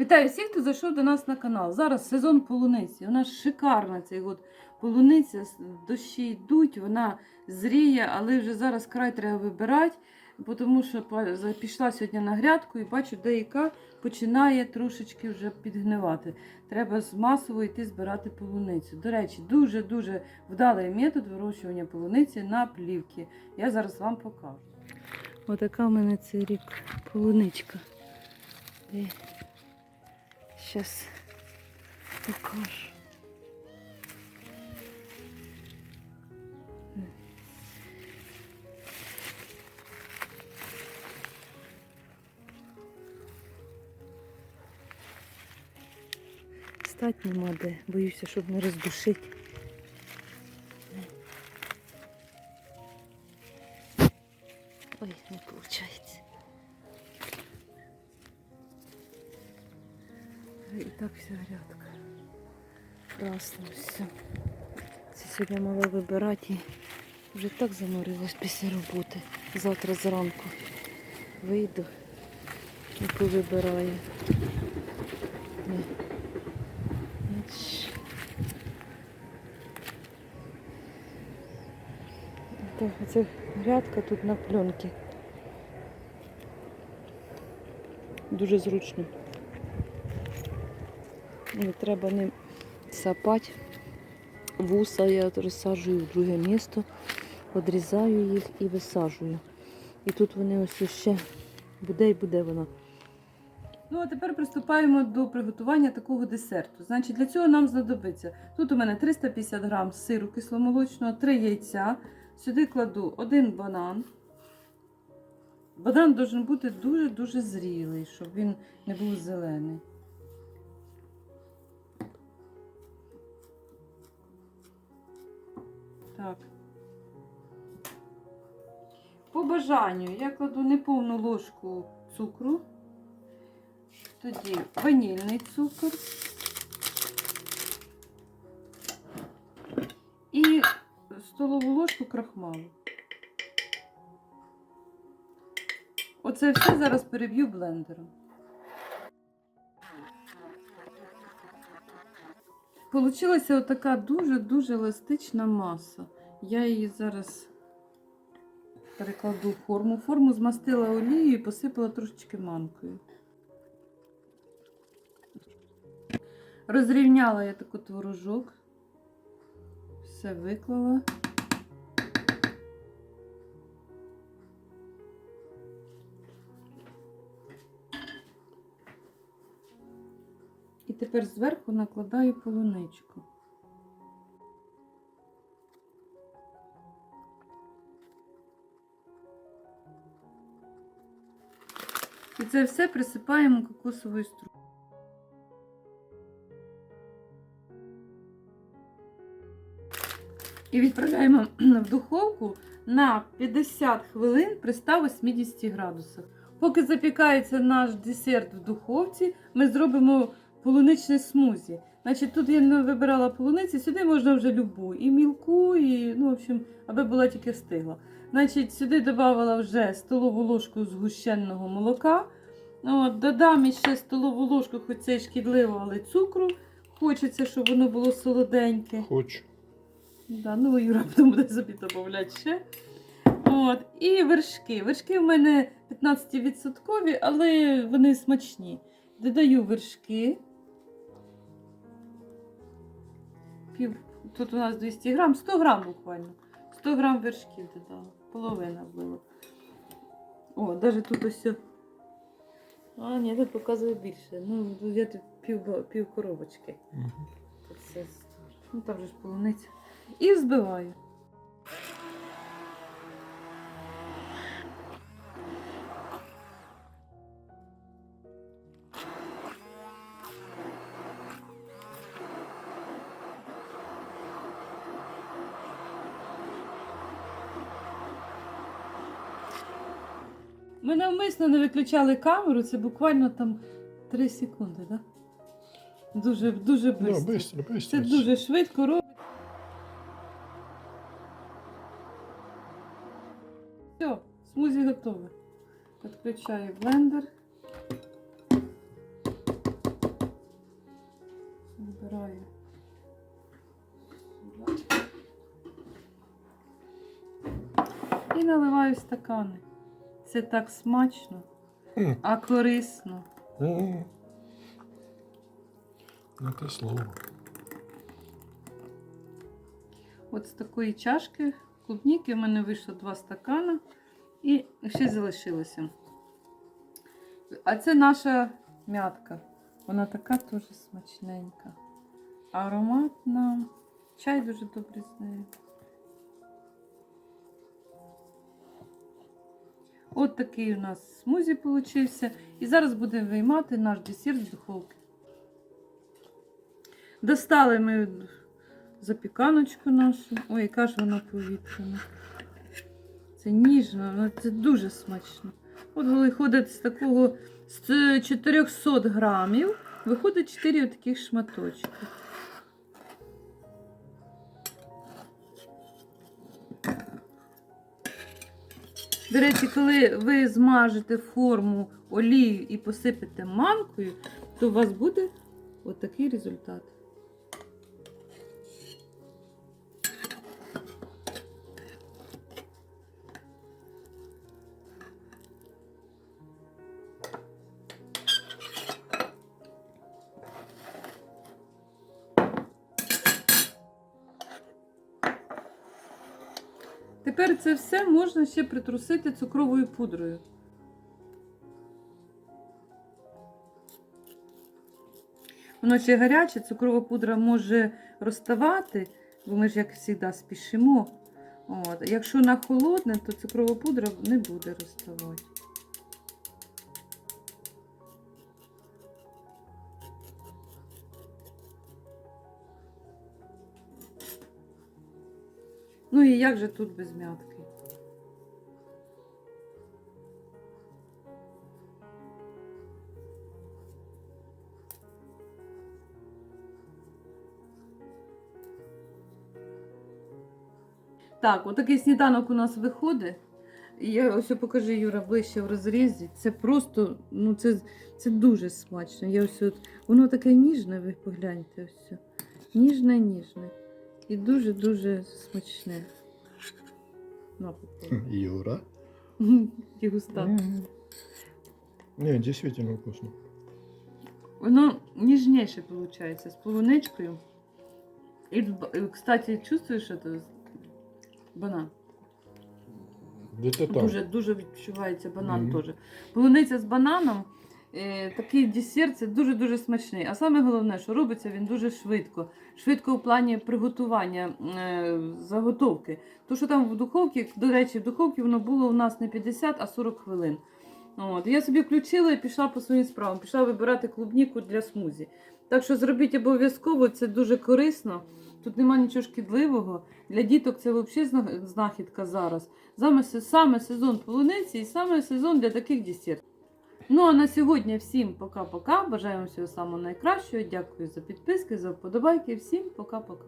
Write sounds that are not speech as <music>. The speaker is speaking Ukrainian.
Вітаю всіх, хто зайшов до нас на канал. Зараз сезон полуниці. Вона шикарна цей год. Полуниця, дощі йдуть, вона зріє, але вже зараз край треба вибирати, тому що пішла сьогодні на грядку і бачу, деяка починає трошечки вже підгнивати. Треба з масово йти збирати полуницю. До речі, дуже-дуже вдалий метод вирощування полуниці на плівки. Я зараз вам покажу. Отака в мене цей рік полуничка. Сейчас покажу. Стать нема де, боюся, щоб не роздушити. Ой, не так вся грядка. Красно все. Це сьогодні мала вибирати і вже так заморилась після роботи. Завтра зранку вийду і повибираю. Так, оце грядка тут на пленці. Дуже зручно. Не треба не сапати. Вуса я розсаджую в друге місто, відрізаю їх і висаджую. І тут вони ось ще буде і буде вона. Ну, а тепер приступаємо до приготування такого десерту. Значить, для цього нам знадобиться. Тут у мене 350 грам сиру кисломолочного, 3 яйця. Сюди кладу один банан. Банан має бути дуже-дуже зрілий, щоб він не був зелений. Так. По бажанню я кладу неповну ложку цукру, тоді ванільний цукор і столову ложку крахмалу. Оце все зараз переб'ю блендером. Получилася отака дуже-дуже еластична маса. Я її зараз перекладу в форму. Форму змастила олією і посипала трошечки манкою. Розрівняла я таку творожок. Все виклала. І тепер зверху накладаю полуничку. І це все присипаємо кокосовою стружкою. І відправляємо в духовку на 50 хвилин при 180 градусах. Поки запікається наш десерт в духовці, ми зробимо полуничне смузі. Значить, тут я не вибирала полуниці, сюди можна вже любу. І мілку, і, ну, в общем, аби була тільки стигла. Значить, сюди додавала вже столову ложку згущеного молока. От, додам ще столову ложку, хоч це шкідливо, але цукру. Хочеться, щоб воно було солоденьке. Хочу. Да, ну Юра потім буде собі додавати ще. От. І вершки. Вершки в мене 15%, але вони смачні. Додаю вершки. Пів, тут у нас 200 грам, 100 грам буквально. 100 грам вершків додала. Половина була. О, навіть тут ось. А, ні, тут показує більше. Ну, я тут пів, пів коробочки. Угу. Тут все. Ну, там же ж полуниця. І взбиваю. Ми навмисно не виключали камеру, це буквально там 3 секунди, так? Да? Дуже, дуже швидко. быстро, быстро. Це дуже швидко робить. Все, смузі готове. Відключаю блендер. збираю. І наливаю стакани. Це так смачно, а корисно. М. Те слово. От з такої чашки клубніки в мене вийшло два стакана і ще залишилося. А це наша м'ятка. Вона така теж смачненька. Ароматна. Чай дуже добрий з нею. От такий у нас смузі получився. І зараз будемо виймати наш десерт з духовки. Достали ми запіканочку нашу. Ой, яка ж вона повітряна. Це ніжно, це дуже смачно. От виходить з такого з 400 грамів, виходить 4 таких шматочки. До речі, коли ви змажете форму олією і посипете манкою, то у вас буде отакий результат. Тепер це все можна ще притрусити цукровою пудрою. Воно ще гаряче, цукрова пудра може розставати, бо ми ж, як завжди, спішимо. От. Якщо на холодне, то цукрова пудра не буде розставати. Ну і як же тут без м'ятки? Так, отакий сніданок у нас виходить. Я ось покажи, Юра, ближче в розрізі. Це просто, ну це, це дуже смачно. Я ось от, воно таке ніжне, ви погляньте ось. Ніжне, ніжне. І дуже-дуже смачне. На, попробуй. Юра. <laughs> Не, действительно вкусно. Воно ніжніше виходить з полуничкою. І, кстати, чувствуєш это? банан? Дуже дуже відчувається банан Мгм. теж. Полуниця з бананом. Е, такий десерт це дуже-дуже смачний. А саме головне, що робиться він дуже швидко. Швидко в плані приготування е, заготовки. То, що там в духовці, до речі, в духовці воно було у нас не 50, а 40 хвилин. От. Я собі включила і пішла по своїм справам. Пішла вибирати клубніку для смузі. Так що зробіть обов'язково, це дуже корисно. Тут нема нічого шкідливого. Для діток це взагалі знахідка зараз. Саме, саме сезон полуниці і саме сезон для таких десертів. Ну а на сьогодні всім пока-пока. Бажаємо всього самого найкращого. Дякую за підписки, за вподобайки. Всім пока-пока.